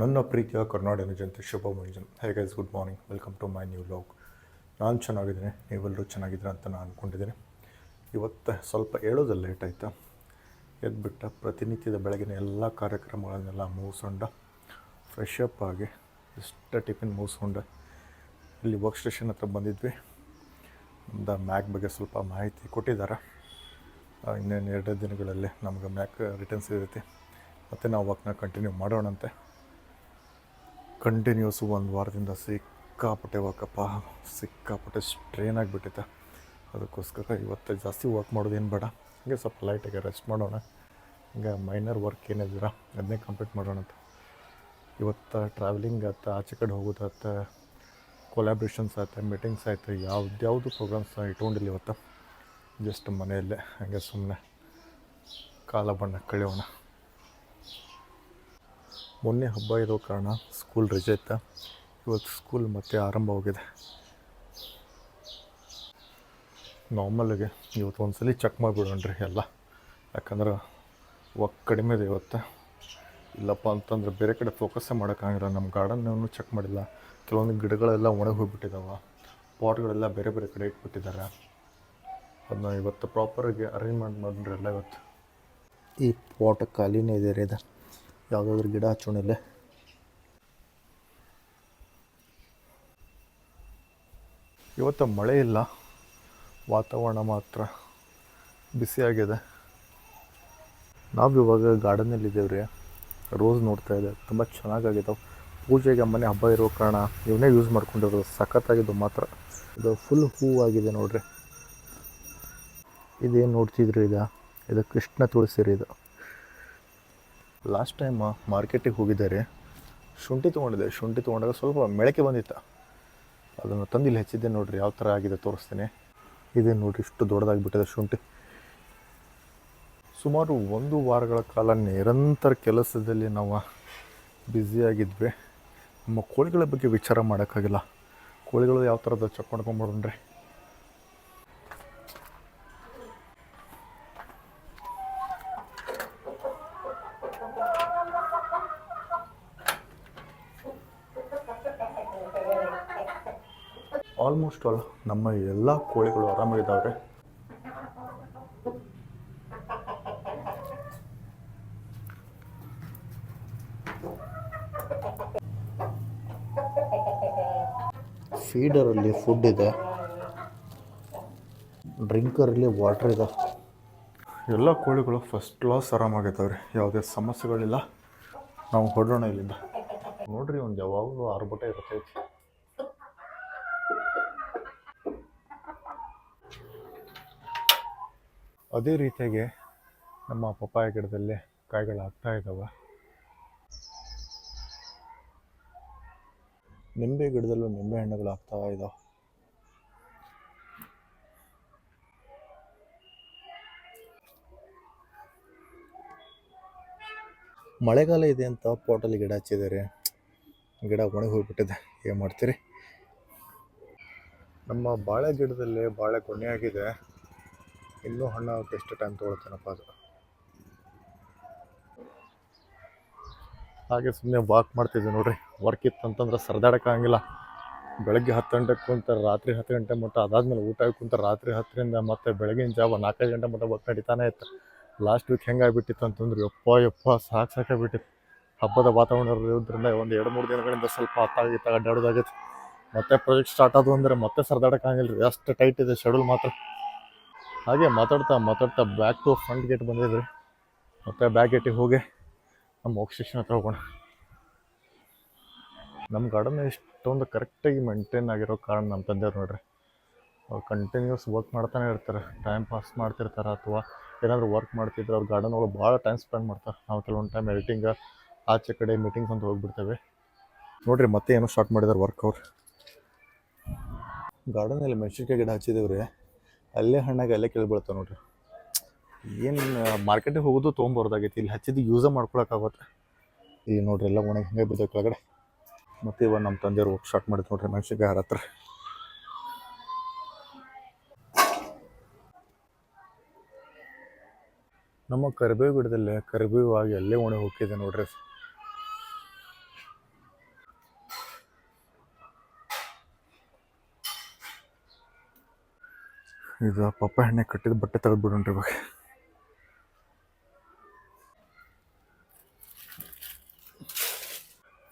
ನನ್ನ ಪ್ರೀತಿಯ ಕರ್ನಾಟಕ ಜನತೆ, ಶುಭ ಮುಂಜಾನೆ. Hey guys good morning welcome to my new vlog ನಾನು ಚೆನ್ನಾಗಿದ್ದೀನಿ. ನೀವೆಲ್ಲರೂ ಚೆನ್ನಾಗಿದ್ದೀರ ಅಂತ ನಾನು ಅಂದ್ಕೊಂಡಿದ್ದೀನಿ ಇವತ್ತು ಸ್ವಲ್ಪ ಹೇಳೋದು ಲೇಟ್ ಆಯಿತಾ. ಬಿಟ್ಟ ಪ್ರತಿನಿತ್ಯದ ಬೆಳಗಿನ ಎಲ್ಲ ಕಾರ್ಯಕ್ರಮಗಳನ್ನೆಲ್ಲ ಮುಗಿಸ್ಕೊಂಡ ಫ್ರೆಶ್ ಅಪ್ ಆಗಿ ಇಷ್ಟ ಟಿಫಿನ್ ಮುಗಿಸ್ಕೊಂಡು ಇಲ್ಲಿ ವರ್ಕ್ ಸ್ಟೇಷನ್ ಹತ್ರ ಬಂದಿದ್ವಿ. ನಮ್ದು ಮ್ಯಾಕ್ ಬಗ್ಗೆ ಸ್ವಲ್ಪ ಮಾಹಿತಿ ಕೊಟ್ಟಿದ್ದಾರೆ. ಇನ್ನೇನು ಎರಡು ದಿನಗಳಲ್ಲಿ ನಮ್ಗೆ ಮ್ಯಾಕ್ ರಿಟರ್ನ್ಸ್ ಇರುತ್ತೆ. ಮತ್ತು ನಾವು ವರ್ಕ್ನ ಕಂಟಿನ್ಯೂ ಮಾಡೋಣಂತೆ. ಕಂಟಿನ್ಯೂಸ್ ಒಂದು ವಾರದಿಂದ ಸಿಕ್ಕಾಪಟ್ಟೆ ವಾಕಪ್ಪ ಸಿಕ್ಕಾಪಟ್ಟೆ ಸ್ಟ್ರೈನ್ ಆಗಿಬಿಟ್ಟಿದೆ. ಅದಕ್ಕೋಸ್ಕರ ಇವತ್ತು ಜಾಸ್ತಿ ವರ್ಕ್ ಮಾಡೋದೇನು ಬೇಡ. ಹಂಗೆ ಸ್ವಲ್ಪ ಲೈಟಾಗಿ ರೆಸ್ಟ್ ಮಾಡೋಣ. ಹೀಗೆ ಮೈನರ್ ವರ್ಕ್ ಏನಿದ್ದೀರ, ಅದನ್ನೇ ಕಂಪ್ಲೀಟ್ ಮಾಡೋಣ ಅಂತ. ಇವತ್ತು ಟ್ರಾವೆಲಿಂಗ್ ಆಯ್ತು, ಆಚೆ ಕಡೆ ಹೋಗೋದಾಯ್ತು ಕೊಲಾಬ್ರೇಷನ್ಸ್ ಆಯ್ತು ಮೀಟಿಂಗ್ಸ್ ಆಯಿತು, ಯಾವ್ದ್ಯಾವುದು ಪ್ರೋಗ್ರಾಮ್ಸ್ ಇಟ್ಕೊಂಡಿಲ್ಲ ಇವತ್ತು. ಜಸ್ಟ್ ಮನೆಯಲ್ಲೇ, ಹಾಗೆ ಸುಮ್ಮನೆ ಕಾಲ ಬಣ್ಣ ಕಳೆಯೋಣ. ಮೊನ್ನೆ ಹಬ್ಬ ಇರೋ ಕಾರಣ ಸ್ಕೂಲ್ ರಜೆ ಇತ್ತು ಇವತ್ತು ಸ್ಕೂಲ್ ಮತ್ತೆ ಆರಂಭವಾಗಿದೆ ನಾರ್ಮಲಾಗಿ ಇವತ್ತು ಒಂದ್ಸಲಿ ಚೆಕ್ ಮಾಡಿಬಿಡೋಣ್ರಿ ಎಲ್ಲ. ಯಾಕಂದ್ರೆ ವರ್ಕ್ ಕಡಿಮೆ ಇದೆ ಇವತ್ತು. ಇಲ್ಲಪ್ಪ ಅಂತಂದ್ರೆ ಬೇರೆ ಕಡೆ ಫೋಕಸ್ಸೇ ಮಾಡೋಕ್ಕಾಗಿಲ್ಲ ನಮ್ಮ ಗಾರ್ಡನ್ನೂ ಚೆಕ್ ಮಾಡಿಲ್ಲ. ಕೆಲವೊಂದು ಗಿಡಗಳೆಲ್ಲ ಒಣಗಿ ಹೋಗ್ಬಿಟ್ಟಿದ್ದಾವೆ ಪಾಟ್ಗಳೆಲ್ಲ ಬೇರೆ ಬೇರೆ ಕಡೆ ಇಟ್ಬಿಟ್ಟಿದ್ದಾರೆ. ಅದನ್ನ ಇವತ್ತು ಪ್ರಾಪರಾಗಿ ಅರೇಂಜ್ಮೆಂಟ್ ಮಾಡಿದ್ರೆ ಎಲ್ಲ ಇವತ್ತು. ಈ ಪಾಟ್ ಖಾಲಿನೇ ಇದೆ ರೀ ಇದು. ಯಾವುದಾದ್ರೂ ಗಿಡ ಹಚ್ಚೋಣಿಲ್ಲ? ಇವತ್ತು ಮಳೆ ಇಲ್ಲ, ವಾತಾವರಣ ಮಾತ್ರ ಬಿಸಿಯಾಗಿದೆ. ನಾವು ಇವಾಗ ಗಾರ್ಡನಲ್ಲಿದ್ದೇವೆ ರೀ. ರೋಸ್ ನೋಡ್ತಾ ಇದೆ, ತುಂಬ ಚೆನ್ನಾಗಾಗಿದ್ದಾವೆ ಪೂಜೆಗೆ ಮನೆ ಹಬ್ಬ ಇರೋ ಕಾರಣ ಇವನ್ನೇ ಯೂಸ್ ಮಾಡ್ಕೊಂಡಿರೋದು, ಸಖತ್ತಾಗಿದ್ದು ಮಾತ್ರ. ಇದು ಫುಲ್ ಹೂವಾಗಿದೆ ನೋಡ್ರಿ. ಇದೇನು ನೋಡ್ತಿದ್ರಿ ಇದು? ಇದು ಕೃಷ್ಣ ತುಳಸಿ ರೀ ಇದು. ಲಾಸ್ಟ್ ಟೈಮ್ ಮಾರ್ಕೆಟಿಗೆ ಹೋಗಿದ್ದಾರೆ, ಶುಂಠಿ ತೊಗೊಂಡಿದ್ದೆ. ಶುಂಠಿ ತೊಗೊಂಡಾಗ ಸ್ವಲ್ಪ ಮೆಳಕೆ ಬಂದಿತ್ತು. ಅದನ್ನು ತಂದಿಲ್ಲಿ ಹೆಚ್ಚಿದ್ದೆ ನೋಡಿರಿ, ಯಾವ ಥರ ಆಗಿದೆ ತೋರಿಸ್ತೇನೆ. ಇದೇ ನೋಡ್ರಿ, ಇಷ್ಟು ದೊಡ್ಡದಾಗಿಬಿಟ್ಟಿದೆ ಶುಂಠಿ. ಸುಮಾರು ಒಂದು ವಾರಗಳ ಕಾಲ ನಿರಂತರ ಕೆಲಸದಲ್ಲಿ ನಾವು ಬ್ಯುಸಿಯಾಗಿದ್ವಿ ನಮ್ಮ ಕೋಳಿಗಳ ಬಗ್ಗೆ ವಿಚಾರ ಮಾಡೋಕ್ಕಾಗಿಲ್ಲ. ಕೋಳಿಗಳು ಯಾವ ಥರದ ಚೆಕ್ ಆಲ್ಮೋಸ್ಟ್ ಅಲ್ಲ ನಮ್ಮ ಎಲ್ಲ ಕೋಳಿಗಳು ಆರಾಮಾಗಿದ್ದಾವೆ ಫೀಡರಲ್ಲಿ ಫುಡ್ ಇದೆ. ಡ್ರಿಂಕರಲ್ಲಿ ವಾಟರ್ ಇದೆ. ಎಲ್ಲ ಕೋಳಿಗಳು ಫಸ್ಟ್ ಕ್ಲಾಸ್ ಆರಾಮಾಗಿದ್ದಾವೆ ಯಾವುದೇ ಸಮಸ್ಯೆಗಳಿಲ್ಲ. ನಾವು ಹೊಡೋಣ ಇಲ್ಲಿಂದ. ನೋಡ್ರಿ, ಒಂದು ಯಾವಾಗಲೂ ಬಟ್ಟೆ ಇರ್ತೈತಿ. ಅದೇ ರೀತಿಯಾಗಿ ನಮ್ಮ ಪಪ್ಪಾಯ ಗಿಡದಲ್ಲಿ ಕಾಯಿಗಳು ಆಗ್ತಾ ಇದ್ದಾವೆ. ನಿಂಬೆ ಗಿಡದಲ್ಲೂ ನಿಂಬೆ ಹಣ್ಣುಗಳು ಆಗ್ತಾ ಇದಾವೆ ಮಳೆಗಾಲ ಇದೆ ಅಂತ ಪಾಟಲ್ಲಿ ಗಿಡ ಹಚ್ಚಿದ್ದಾರೆ. ಗಿಡ ಒಣಗಿ ಹೋಗ್ಬಿಟ್ಟಿದೆ. ಏನು ಮಾಡ್ತೀರಿ? ನಮ್ಮ ಬಾಳೆ ಗಿಡದಲ್ಲಿ ಬಾಳೆ ಗೊನೆ ಆಗಿದೆ. ಇನ್ನೂ ಹಣ್ಣು ಆಗೋಕ್ಕೆ ಎಷ್ಟು ಟೈಮ್ ತೊಗೊಳ್ತೇನಪ್ಪ ಅದು? ಹಾಗೆ ಸುಮ್ಮನೆ ವಾಕ್ ಮಾಡ್ತಿದ್ದೆ ನೋಡ್ರಿ. ವರ್ಕ್ ಇತ್ತು ಅಂತಂದ್ರೆ ಆಗಂಗಿಲ್ಲ. ಬೆಳಗ್ಗೆ ಹತ್ತು ಗಂಟೆಗೆ ಕುಂತ ರಾತ್ರಿ ಹತ್ತು ಗಂಟೆ ಮಟ್ಟ ಅದಾದ್ಮೇಲೆ ಊಟ ಕುಂತ ರಾತ್ರಿ ಹತ್ತರಿಂದ ಮತ್ತೆ ಬೆಳಗಿನ ಜಾವ ನಾಲ್ಕೈದು ಗಂಟೆ ಮಟ್ಟ ವರ್ಕ್ ನಡೀತಾನೆ ಇತ್ತು. ಲಾಸ್ಟ್ ವೀಕ್ ಹೆಂಗಾಗ್ಬಿಟ್ಟಿತ್ತು ಅಂತಂದ್ರೆ ಯಪ್ಪ ಯಪ್ಪ ಸಾಕು ಸಾಕಾಗ್ಬಿಟ್ಟಿತ್ತು ಹಬ್ಬದ ವಾತಾವರಣ ಇರೋದ್ರಿಂದ ಒಂದು ಎರಡು ಮೂರು ದಿನಗಳಿಂದ ಸ್ವಲ್ಪ ಹತ್ತಾಗಿತ್ತು ಅಡ್ಡಾಡೋದಾಗಿತ್ತು ಮತ್ತೆ ಪ್ರಾಜೆಕ್ಟ್ ಸ್ಟಾರ್ಟ್ ಆದವು ಅಂದರೆ ಮತ್ತೆ ಸರ್ದಾಡಕ್ಕಾಗಿಲ್ಲ ರೀ ಅಷ್ಟು ಟೈಟ್ ಇದೆ ಶೆಡ್ಯೂಲ್ ಮಾತ್ರ. ಹಾಗೆ ಮಾತಾಡ್ತಾ ಮಾತಾಡ್ತಾ ಬ್ಯಾಕ್ ಟು ಫ್ರಂಟ್ ಗೇಟ್ ಬಂದಿದ್ರಿ. ಮತ್ತೆ ಬ್ಯಾಕ್ ಗೇಟಿಗೆ ಹೋಗಿ ನಮ್ಮ ವಾಕ್ ಸ್ಟೇಷನ್ ಹತ್ರ ಹೋಗೋಣ. ನಮ್ಮ ಗಾರ್ಡನ್ ಇಷ್ಟೊಂದು ಕರೆಕ್ಟಾಗಿ ಮೇಂಟೈನ್ ಆಗಿರೋ ಕಾರಣ ನಮ್ಮ ತಂದೆಯವ್ರು ನೋಡ್ರಿ. ಅವ್ರು ಕಂಟಿನ್ಯೂಸ್ ವರ್ಕ್ ಮಾಡ್ತಾನೆ ಇರ್ತಾರೆ. ಟೈಮ್ ಪಾಸ್ ಮಾಡ್ತಿರ್ತಾರೆ ಅಥವಾ ಏನಾದರೂ ವರ್ಕ್ ಮಾಡ್ತಿದ್ರೆ ಅವ್ರು ಗಾರ್ಡನ್ ಒಳಗೆ ಭಾಳ ಟೈಮ್ ಸ್ಪೆಂಡ್ ಮಾಡ್ತಾರೆ. ನಾವು ಕೆಲವೊಂದು ಟೈಮ್ ಎಡಿಟಿಂಗ್ ಆಚೆ ಕಡೆ ಮೀಟಿಂಗ್ಸ್ ಅಂತ ಹೋಗ್ಬಿಡ್ತೇವೆ. ನೋಡ್ರಿ ಮತ್ತೆ ಏನೋ ಸ್ಟಾರ್ಟ್ ಮಾಡಿದಾರೆ ವರ್ಕ್ ಅವ್ರು. ಗಾರ್ಡನಲ್ಲಿ ಮೆಣಸಿನ್ಕಾಯಿ ಗಿಡ ಹಚ್ಚಿದೇವ್ರಿ. ಅಲ್ಲೇ ಹಣ್ಣಾಗ ಅಲ್ಲೇ ಕೇಳ್ಬಿಡ್ತಾವೆ ನೋಡ್ರಿ. ಏನು ಮಾರ್ಕೆಟಿಗೆ ಹೋಗೋದು ತೊಗೊಂಬರ್ದಾಗೈತಿ, ಇಲ್ಲಿ ಹಚ್ಚಿದ್ದು ಯೂಸ ಮಾಡ್ಕೊಳಕ್ಕಾಗತ್ತೆ? ಈ ನೋಡ್ರಿ ಎಲ್ಲ ಒಣಗಿ ಹಂಗೆ ಬಿದ್ದವು ಕೆಳಗಡೆ. ಮತ್ತೆ ಇವಾಗ ನಮ್ಮ ತಂದೆಯವ್ರು ಸ್ಟಾರ್ಟ್ ಮಾಡಿದ್ ನೋಡ್ರಿ, ಮೆಣಸಿನ್ಕಾಯಿ ಹಾರ ಹತ್ರ ನಮ್ಮ ಕರಿಬೇವು ಗಿಡದಲ್ಲಿ ಕರಿಬೇವು ಆಗಿ ಅಲ್ಲೇ ಒಣಗಿ ಹೋಗಿದೆ ನೋಡ್ರಿ. ಇದು ಪಪ್ಪ ಎಣ್ಣೆ ಕಟ್ಟಿದ ಬಟ್ಟೆ ತೆಗೆದ್ಬಿಡೋಣ್ರಿ ಇವಾಗ.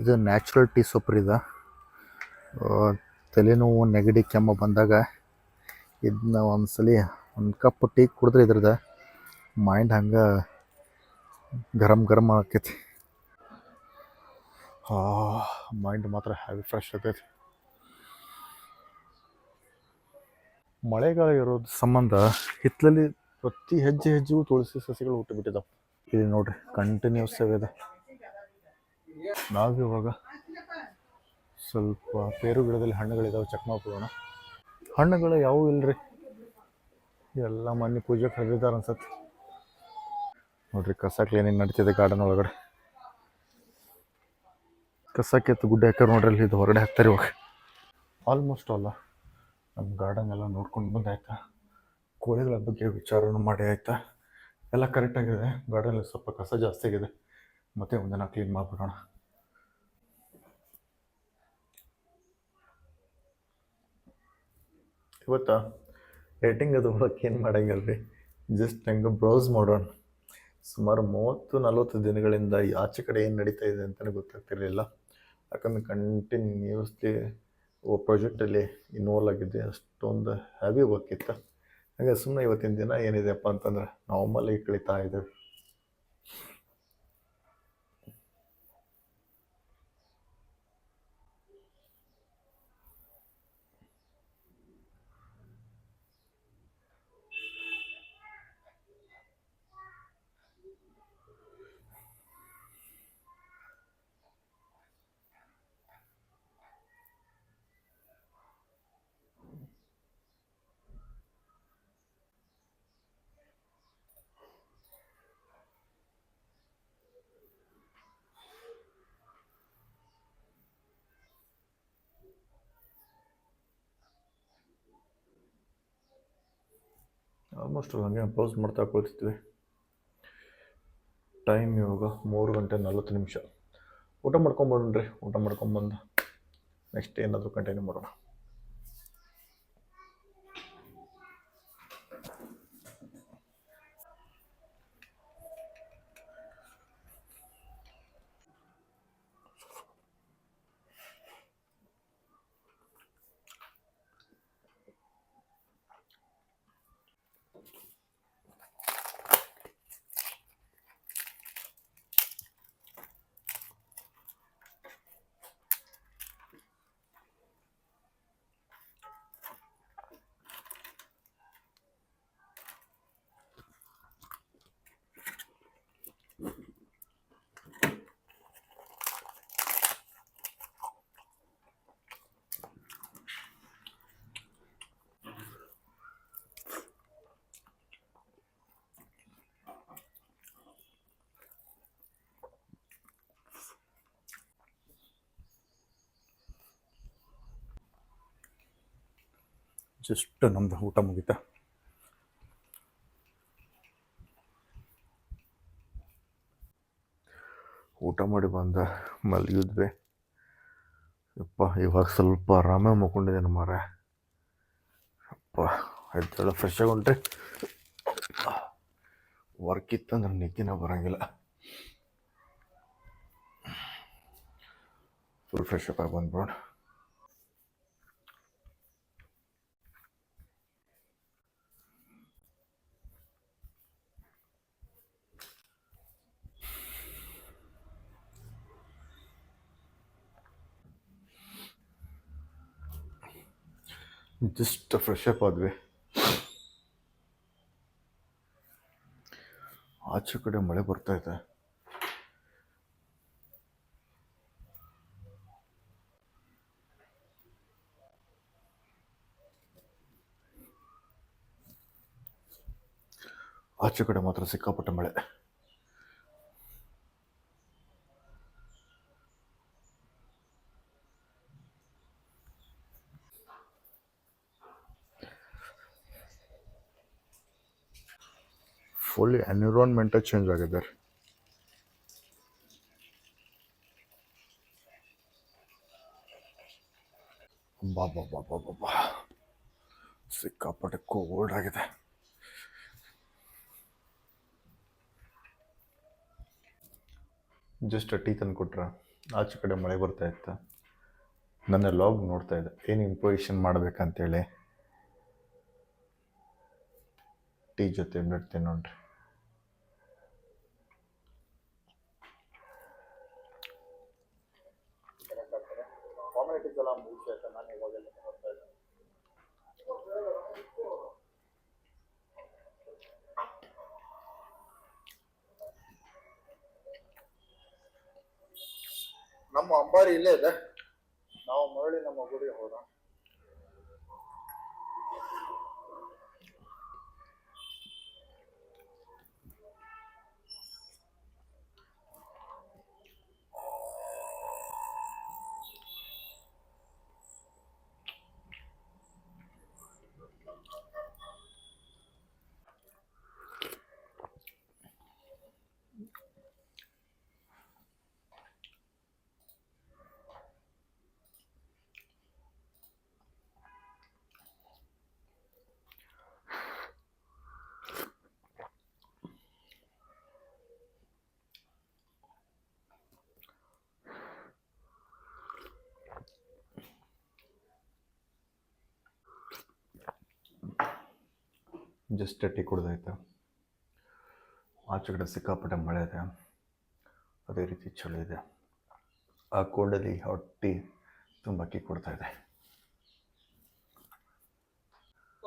ಇದು ನ್ಯಾಚುರಲ್ ಟೀ ಸೊಪ್ಪು ರೀ ಇದು ತಲೆನೋವು, ನೆಗಡಿ, ಕೆಮ್ಮು ಬಂದಾಗ ಇದನ್ನ ಒಂದ್ಸಲಿ ಒಂದು ಕಪ್ ಟೀ ಕುಡಿದ್ರೆ ಇದ್ರದ ಮೈಂಡ್ ಹಂಗೆ ಗರಂ ಗರಂ ಆಕೈತಿ. ಮೈಂಡ್ ಮಾತ್ರ ಹ್ಯಾವಿ ಫ್ರೆಶ್ ಆಗ್ತೈತಿ ಮಳೆಗಾಲ ಇರೋದು ಸಂಬಂಧ ಹಿತ್ತಲಲ್ಲಿ ಪ್ರತಿ ಹೆಜ್ಜೆ ಹೆಜ್ಜೆಗೂ ತುಳಸಿ ಸಸಿಗಳು ಹುಟ್ಟುಬಿಟ್ಟಿದ್ದಾವೆ ಇಲ್ಲಿ ನೋಡ್ರಿ ಕಂಟಿನ್ಯೂಸ್ ಇದೆ. ನಾವು ಇವಾಗ ಸ್ವಲ್ಪ ಪೇರು ಗಿಡದಲ್ಲಿ ಹಣ್ಣುಗಳಿದಾವೆ ಚೆಕ್ ಮಾಡ್ಕೊಳ್ಳೋಣ ಹಣ್ಣುಗಳು ಯಾವೂ ಇಲ್ರಿ. ಎಲ್ಲ ಮನೆ ಪೂಜೆ ಕರೆದಿದ್ದಾರೆ ಅನ್ಸತ್ತೆ. ನೋಡ್ರಿ, ಕಸ ಕ್ಲೀನಿಂಗ್ ನಡೀತಿದೆ ಗಾರ್ಡನ್ ಒಳಗಡೆ. ಕಸ ಕೆತ್ತು ಗುಡ್ಡೆ ಹಾಕ್ಯಾರ ನೋಡ್ರಿ, ಅಲ್ಲಿ ಇದು ಹೊರಗಡೆ ಹಾಕ್ತಾರೆ ಇವಾಗ. ಆಲ್ಮೋಸ್ಟ್ ಅಲ್ಲ ನಮ್ಮ ಗಾರ್ಡನ್ ಎಲ್ಲ ನೋಡ್ಕೊಂಡು ಬಂದಾಯ್ತಾ ಕೋಳಿಗಳ ಬಗ್ಗೆ ವಿಚಾರನೂ ಮಾಡಿ ಆಯ್ತಾ? ಎಲ್ಲ ಕರೆಕ್ಟಾಗಿದೆ ಗಾರ್ಡನಲ್ಲಿ ಸ್ವಲ್ಪ ಕಸ ಜಾಸ್ತಿ ಆಗಿದೆ. ಮತ್ತೆ ಒಂದಿನ ಕ್ಲೀನ್ ಮಾಡ್ಬಿಡೋಣ. ಇವತ್ತು? ರೇಟಿಂಗ್ ಅದು ಏನು ಮಾಡಂಗಿಲ್ಲ ರೀ ಜಸ್ಟ್ ಹೆಂಗೆ ಬ್ರೌಸ್ ಮಾಡೋಣ. ಸುಮಾರು ಮೂವತ್ತು, ನಲವತ್ತು ದಿನಗಳಿಂದ ಆಚೆ ಕಡೆ ಏನು ನಡೀತಾ ಇದೆ ಅಂತಲೇ ಗೊತ್ತಾಗ್ತಿರಲಿಲ್ಲ. ಯಾಕಂದ್ರೆ ಕಂಟಿನ್ಯೂಸ್ಲಿ ಪ್ರಾಜೆಕ್ಟಲ್ಲಿ ಇನ್ವಾಲ್ವ್ ಆಗಿದ್ದೆ, ಅಷ್ಟೊಂದು ಹ್ಯಾವಿ ವರ್ಕ್ ಇತ್ತು. ಹಾಗೆ ಸುಮ್ಮನೆ ಇವತ್ತಿನ ದಿನ ಏನಿದೆಯಪ್ಪ ಅಂತಂದ್ರೆ ನಾರ್ಮಲಾಗಿ ಕಳೀತಾ ಇದ್ದೇವೆ ಆಲ್ಮೋಸ್ಟ್ ಹಂಗೆ ಪೌಸ್ ಮಾಡ್ತಾ ಕುಳಿತಿದ್ವಿ. ಟೈಮ್ ಇವಾಗ ಮೂರು ಗಂಟೆ ನಲ್ವತ್ತು ನಿಮಿಷ. ಊಟ ಮಾಡ್ಕೊಂಬರೋಣ್ರಿ ಊಟ ಮಾಡ್ಕೊಂಬಂದು ನೆಕ್ಸ್ಟ್ ಏನಾದರೂ ಕಂಟಿನ್ಯೂ ಮಾಡೋಣ. ಜಸ್ಟ್ ನಮ್ದು ಊಟ ಮುಗಿತಾ. ಊಟ ಮಾಡಿ ಬಂದ ಮಲಗಿದ್ವಿ. ಯಪ್ಪ, ಇವಾಗ ಸ್ವಲ್ಪ ಆರಾಮಾಗಿ ಮಲ್ಕೊಂಡಿದ್ದೇನೆ ಮಾರ ಅಪ್ಪ ಎದ್ದೆಲ್ಲ ಫ್ರೆಶ್ ಆಗಿ ವರ್ಕ್ ಇತ್ತಂದ್ರೆ ನಿದ್ದಿನ ಬರೋಂಗಿಲ್ಲ. ಫುಲ್ ಫ್ರೆಶ್ ಅಪ್ ಆಗಿ ಬಂದ್ಬಿಡೋಣ. ಜಸ್ಟ್ ಫ್ರೆಶ್ ಅಪ್ ಆದ್ವಿ ಆಚೆ ಕಡೆ ಮಳೆ ಬರ್ತಾ ಇದೆ. ಆಚೆ ಕಡೆ ಮಾತ್ರ ಸಿಕ್ಕಾಪಟ್ಟೆ ಮಳೆ. ಫುಲ್ ಎನ್ವಿರಾನ್ಮೆಂಟ್ ಚೇಂಜ್ ಆಗಿದೆ ರೀ ಬಾ ಬಾ ಬಾ ಬಾ ಬಾ ಬಾ. ಸಿಕ್ಕಾಪಟ್ಟೆ ಕೋಲ್ಡ್ ಆಗಿದೆ. ಜಸ್ಟ್ ಟೀ ತಂದು ಕೊಟ್ರ? ಆಚೆ ಕಡೆ ಮಳೆ ಬರ್ತಾ ಇತ್ತು. ನನ್ನ ಲಾಗ್ ನೋಡ್ತಾ ಇದ್ದೆ. ಏನು ಇಂಪ್ರೂವೇಷನ್ ಮಾಡ್ಬೇಕಂತೇಳಿ ಟೀ ಜೊತೆ ಬಿಡ್ತೀನಿ ನೋಡ್ರಿ. ನಮ್ಮ ಅಂಬಾರಿ ಇಲ್ಲೇ ಇದೆ. ನಾವು ಮರಳಿ ನಮ್ಮ ಗುಡಿಗೆ ಹೋದ ಜಸ್ಟ್ ಟೀ ಕುಡ್ದಾಯ್ತು ಆಚೆ ಕಡೆ ಸಿಕ್ಕಾಪಟ್ಟೆ ಮಳೆ ಇದೆ. ಅದೇ ರೀತಿ ಚಳಿ ಇದೆ. ಆ ಕೋಲ್ಡಲ್ಲಿ ಹೊಟ್ಟಿ ತುಂಬ ಟೀ ಕೊಡ್ತಾ ಇದೆ.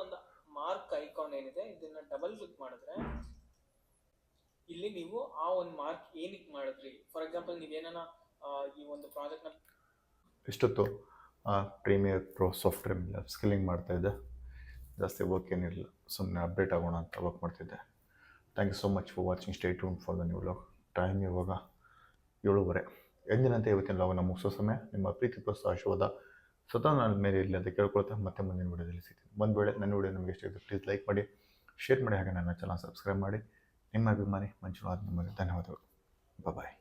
ಒಂದು ಮಾರ್ಕ್ ಐಕಾನ್ ಏನಿದೆ ಇದನ್ನ ಡಬಲ್ ಕ್ಲಿಕ್ ಮಾಡಿದ್ರೆ ಇಲ್ಲಿ ನೀವು ಆ ಒಂದು ಮಾರ್ಕ್ ಏನಕ್ಕೆ ಮಾಡಿದ್ರಿ? ಫಾರ್ ಎಕ್ಸಾಂಪಲ್ ನೀವೇನ ಈ ಒಂದು ಪ್ರಾಜೆಕ್ಟ್ನ ಇಷ್ಟೊತ್ತು ಪ್ರೀಮಿಯರ್ ಪ್ರೋ ಸಾಫ್ಟ್ವೇರ್ ಸ್ಕಿಲ್ಲಿಂಗ್ ಮಾಡ್ತಾ ಮಾಡ್ತಾಯಿದ್ದೆ ಜಾಸ್ತಿ ವರ್ಕ್ ಏನಿರಲಿಲ್ಲ ಸುಮ್ಮನೆ ಅಪ್ಡೇಟ್ ಆಗೋಣ ಅಂತ ವರ್ಕ್ ಮಾಡ್ತಿದ್ದೆ. Thank you so much for watching stay tuned for the new vlog time ಇವಾಗ ಏಳುವರೆ. ಎಂದಿನಂತೆ ಇವತ್ತಿನ ಲಾಗನ್ನು ಮುಗಿಸೋ ಸಮಯ. ನಿಮ್ಮ ಪ್ರೀತಿ, ಪ್ರೋತ್ಸಾಹ, ಆಶೀರ್ವಾದ ಸ್ವತಃ ನನ್ನ ಮೇಲೆ ಇರಲಿ ಅಂತ ಕೇಳ್ಕೊಳ್ತಾ ಮತ್ತೆ ಮುಂದಿನ ವಿಡಿಯೋದಲ್ಲಿ ಸಿಗ್ತೀನಿ. ಒಂದು ವೇಳೆ ನನ್ನ ವಿಡಿಯೋ ನಿಮಗೆ ಇಷ್ಟ ಇದ್ದರೆ ಪ್ಲೀಸ್ ಲೈಕ್ ಮಾಡಿ ಶೇರ್ ಮಾಡಿ, ಹಾಗೆ ನನ್ನ ಚಾನಲ್ ಸಬ್ಸ್ಕ್ರೈಬ್ ಮಾಡಿ. ನಿಮ್ಮ ಅಭಿಮಾನಿ ಮಂಜುನಾಥ್ ನಿಮಗೆ ಧನ್ಯವಾದಗಳು. ಬಾಯ್